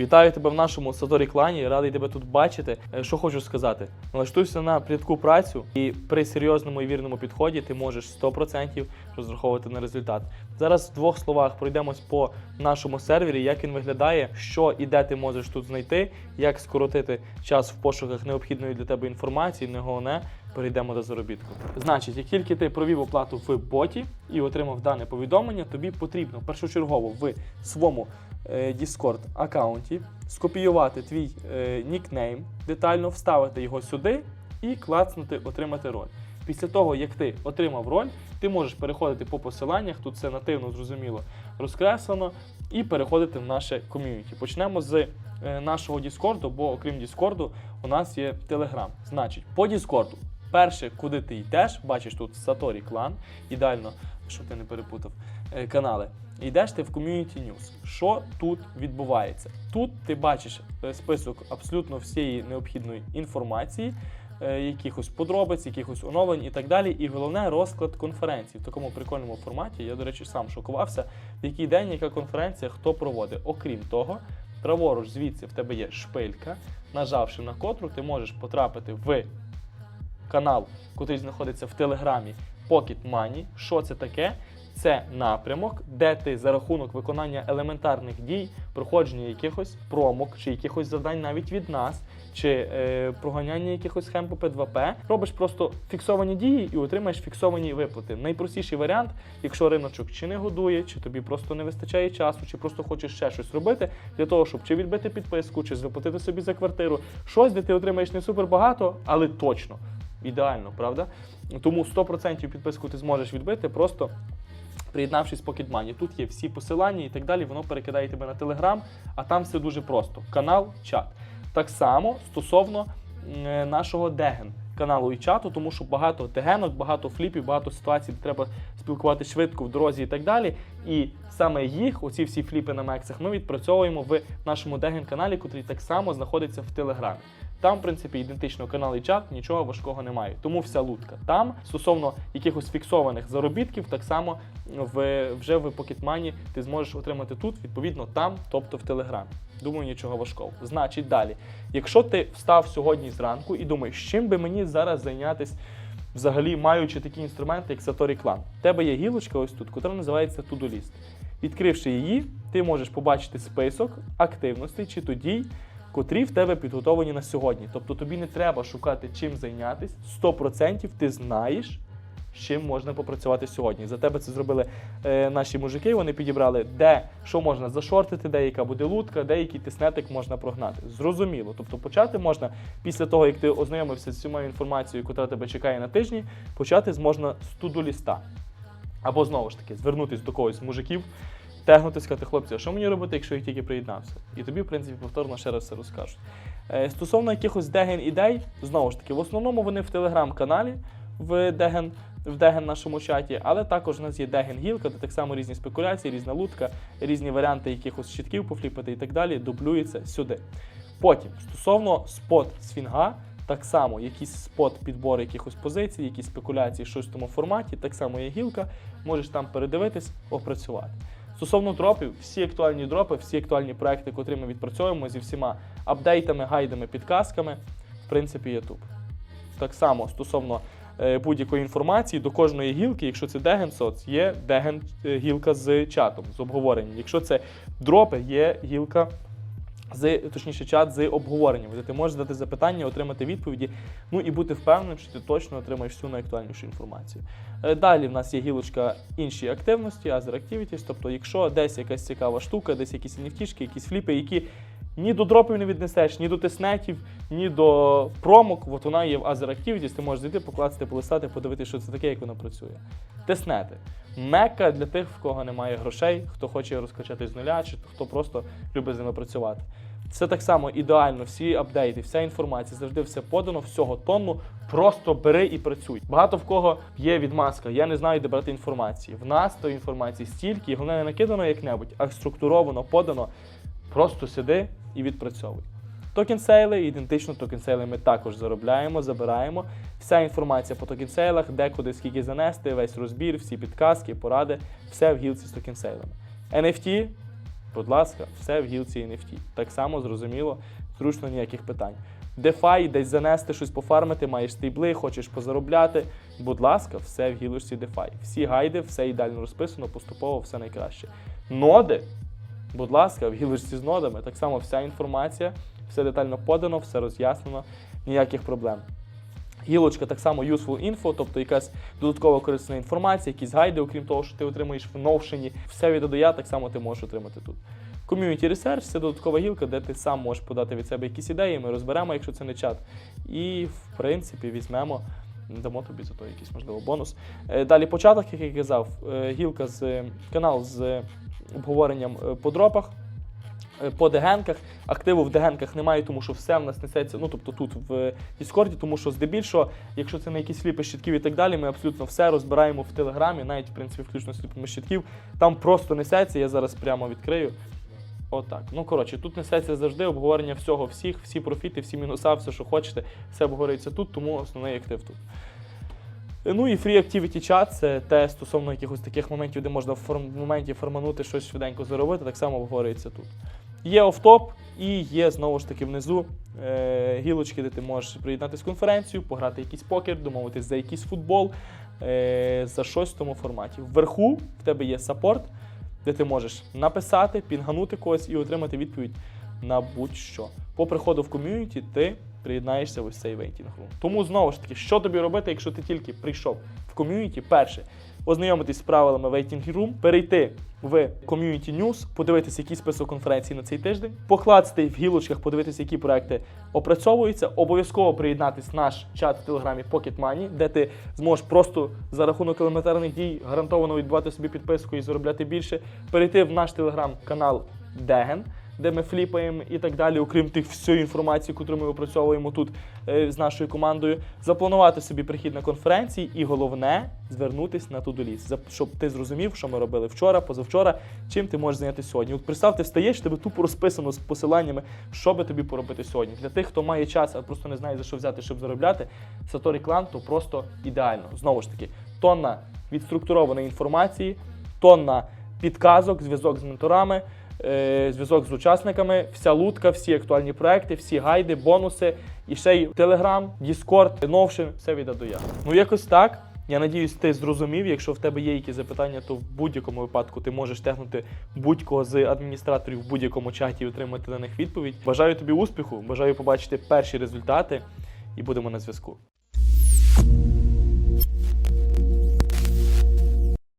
Вітаю тебе в нашому Саторі клані. Радий тебе тут бачити. Е, Що хочу сказати, налаштуйся на плітку працю, і при серйозному і вірному підході ти можеш 100% розраховувати на результат. Зараз в двох словах пройдемось по нашому сервері, як він виглядає, що і де ти можеш тут знайти, як скоротити час в пошуках необхідної для тебе інформації. Не головне, перейдемо до заробітку. Значить, як тільки ти провів оплату в боті і отримав дане повідомлення, тобі потрібно першочергово в своєму е, Discord аккаунті скопіювати твій е, нікнейм, детально вставити його сюди і клацнути отримати роль. Після того, як ти отримав роль, ти можеш переходити по посиланнях, тут все нативно зрозуміло розкреслено, і переходити в наше ком'юніті. Почнемо з е, нашого Discord, бо окрім Discord у нас є Telegram. Значить, по Discord, перше, куди ти йдеш, бачиш тут Satori клан, ідеально, щоб ти не перепутав е, канали. Йдеш ти в Community News. Що тут відбувається? Тут ти бачиш е, список абсолютно всієї необхідної інформації, е, якихось подробиць, якихось оновлень і так далі. І головне розклад конференції в такому прикольному форматі. Я, до речі, сам шокувався, в який день, яка конференція, хто проводить. Окрім того, праворуч звідси в тебе є шпилька, нажавши на котру, ти можеш потрапити в канал, який знаходиться в Телеграмі Pocket Money. Що це таке? Це напрямок, де ти за рахунок виконання елементарних дій, проходження якихось промок чи якихось завдань навіть від нас, чи е, проганяння якихось схем по P2P, робиш просто фіксовані дії і отримаєш фіксовані виплати. Найпростіший варіант, якщо риночок чи не годує, чи тобі просто не вистачає часу, чи просто хочеш ще щось робити для того, щоб чи відбити підписку, чи заплатити собі за квартиру, щось, де ти отримаєш не супер багато, але точно. Ідеально, правда? Тому 100% підписку ти зможеш відбити, просто приєднавшись по Кідмані. Тут є всі посилання і так далі, воно перекидає тебе на Телеграм, а там все дуже просто. Канал, чат. Так само стосовно м, нашого Деген. Каналу і чату, тому що багато дегенок, багато фліпів, багато ситуацій, де треба спілкуватися швидко в дорозі і так далі. І саме їх, оці всі фліпи на мексах, ми відпрацьовуємо в нашому деген каналі, який так само знаходиться в Телеграмі. Там, в принципі, ідентично канал і чат, нічого важкого немає. Тому вся лутка. Там стосовно якихось фіксованих заробітків, так само в, вже в Pocket ти зможеш отримати тут, відповідно, там, тобто в Телеграмі. Думаю, нічого важкого. Значить, далі. Якщо ти встав сьогодні зранку і думаєш, чим би мені зараз зайнятися, взагалі маючи такі інструменти, як Satori Clan. В тебе є гілочка ось тут, яка називається To-Do. Відкривши її, ти можеш побачити список активностей чи то дій, котрі в тебе підготовлені на сьогодні. Тобто тобі не треба шукати чим зайнятися. 100% ти знаєш, з чим можна попрацювати сьогодні. За тебе це зробили е, наші мужики. Вони підібрали, де що можна зашортити, де яка буде лутка, де тиснетик можна прогнати. Зрозуміло. Тобто почати можна після того, як ти ознайомився з всіма інформацією, яка тебе чекає на тижні, почати можна з туду ліста. Або знову ж таки звернутися до когось з мужиків, тегнути, сказати, хлопці, а що мені робити, якщо я тільки приєднався? І тобі, в принципі, повторно ще раз все розкажуть. Е, Стосовно якихось деген ідей, знову ж таки, в основному вони в телеграм-каналі в Деген. В Деген нашому чаті, але також у нас є Деген Гілка, де так само різні спекуляції, різна лутка, різні варіанти якихось щитків пофліпати і так далі, дублюється сюди. Потім, стосовно спот з фінга, так само якийсь спот підбор якихось позицій, якісь спекуляції, щось в тому форматі, так само є гілка, можеш там передивитись, опрацювати. Стосовно дропів, всі актуальні дропи, всі актуальні проекти, котрі ми відпрацьовуємо зі всіма апдейтами, гайдами, підказками, в принципі, є тут. Так само стосовно е, будь-якої інформації до кожної гілки, якщо це Деген соц, є Деген гілка з чатом, з обговоренням. Якщо це дропи, є гілка з точніше чат з обговоренням, де ти можеш задати запитання, отримати відповіді, ну і бути впевненим, що ти точно отримаєш всю найактуальнішу інформацію. Е, Далі в нас є гілочка інші активності, Other Activities, тобто, якщо десь якась цікава штука, десь якісь NFT, якісь фліпи, які ні до дропів не віднесеш, ні до тиснетів, ні до промок, от вона є в Other Activities, ти можеш зайти, покласти, полистати, подивитися, що це таке, як воно працює. Тиснети. Мека для тих, в кого немає грошей, хто хоче розкачати з нуля, чи хто просто любить з ними працювати. Це так само ідеально, всі апдейти, вся інформація, завжди все подано, всього тонну. Просто бери і працюй. Багато в кого є відмазка. Я не знаю, де брати інформації. В нас то інформації стільки, і головне не накидано як-небудь, а структуровано, подано. Просто сиди і відпрацьовуй. Токен-сейли, ідентично токен-сейли ми також заробляємо, забираємо. Вся інформація по токен-сейлах, де куди скільки занести, весь розбір, всі підказки, поради, все в гілці з токен-сейлами. NFT Будь ласка, все в гілці NFT. Так само зрозуміло, зручно ніяких питань. DeFi, десь занести щось пофармити, маєш стейбли, хочеш позаробляти. Будь ласка, все в гілочці DeFi. Всі гайди, все ідеально розписано, поступово все найкраще. Ноди, будь ласка, в гілочці з нодами так само вся інформація, все детально подано, все роз'яснено, ніяких проблем. Гілочка так само useful info, тобто якась додаткова корисна інформація, якісь гайди, окрім того, що ти отримуєш в новшині. Все від до я так само ти можеш отримати тут. Community Research це додаткова гілка, де ти сам можеш подати від себе якісь ідеї, ми розберемо, якщо це не чат. І, в принципі, візьмемо, дамо тобі за то якийсь, можливо, бонус. Е, Далі початок, як я казав, е, гілка з е, канал з обговоренням е, по дропах. е, По дегенках, активу в дегенках немає, тому що все в нас несеться, ну тобто тут в Діскорді, тому що здебільшого, якщо це на якісь фліпи щитків і так далі, ми абсолютно все розбираємо в Телеграмі, навіть в принципі включно з фліпами щитків. Там просто несеться, я зараз прямо відкрию. Отак. Ну коротше, тут несеться завжди обговорення всього, всіх, всі профіти, всі мінуса, все, що хочете, все обговорюється тут, тому основний актив тут. Ну і Free Activity Chat це те стосовно якихось таких моментів, де можна в моменті форманути щось швиденько заробити, так само обговорюється тут. Є офтоп і є знову ж таки внизу е, гілочки, де ти можеш приєднатися в конференцію, пограти якийсь покер, домовитись за якийсь футбол е, за щось в тому форматі. Вверху в тебе є саппорт, де ти можеш написати, пінганути когось і отримати відповідь на будь-що. По приходу в ком'юніті ти приєднаєшся в ось цей вейтінгрум. Тому знову ж таки, що тобі робити, якщо ти тільки прийшов в ком'юніті? Перше, ознайомитись з правилами вейтінг рум, перейти в ком'юніті News, подивитися, який список конференцій на цей тиждень, покласти в гілочках, подивитися, які проекти опрацьовуються. Обов'язково приєднатись в наш чат в телеграмі Pocket Money, де ти зможеш просто за рахунок елементарних дій гарантовано відбувати собі підписку і заробляти більше. Перейти в наш телеграм-канал Деген. Де ми фліпаємо і так далі, окрім тих всієї інформації, яку ми опрацьовуємо тут е, з нашою командою, запланувати собі прихід на конференції, і головне звернутися на тудоліс, щоб ти зрозумів, що ми робили вчора, позавчора, чим ти можеш зайнятися сьогодні. От представ, ти встаєш, тебе тупо розписано з посиланнями, що би тобі поробити сьогодні. Для тих, хто має час, а просто не знає за що взяти, щоб заробляти, Satori Clan то просто ідеально. Знову ж таки, тонна відструктурованої інформації, тонна підказок, зв'язок з менторами. Е, Зв'язок з учасниками, вся лутка, всі актуальні проекти, всі гайди, бонуси, і ще й Telegram, Discord, Notion, все від А до Я. Ну якось так. Я надіюсь, ти зрозумів. Якщо в тебе є якісь запитання, то в будь-якому випадку ти можеш тегнути будь-кого з адміністраторів в будь-якому чаті і отримати на них відповідь. Бажаю тобі успіху, бажаю побачити перші результати і будемо на зв'язку.